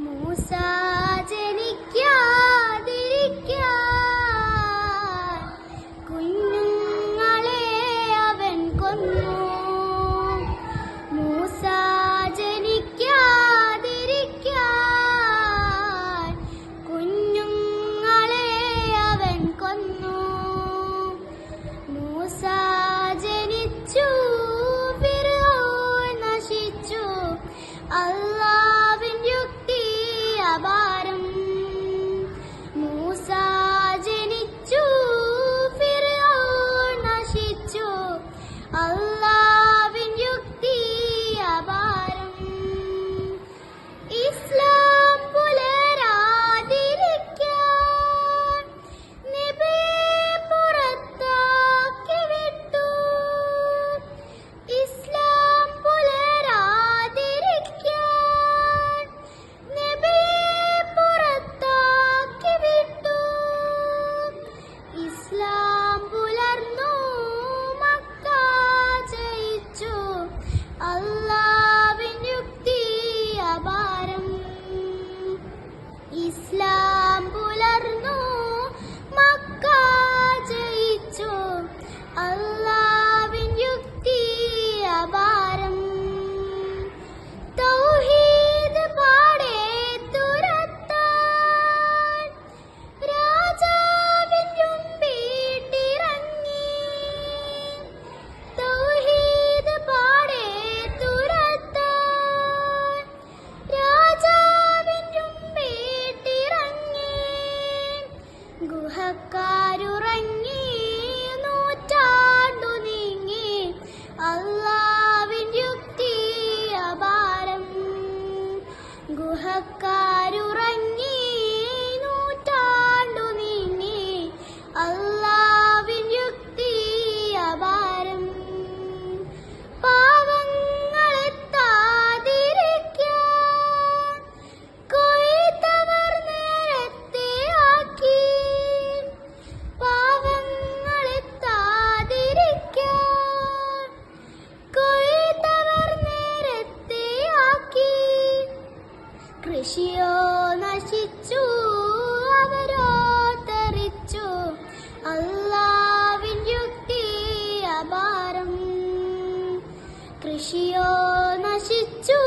Musa. Kak. നശിച്ചു അവരോ തെറിച്ചു അള്ളാവിൻ യുക്തി അപാരം. കൃഷിയോ നശിച്ചു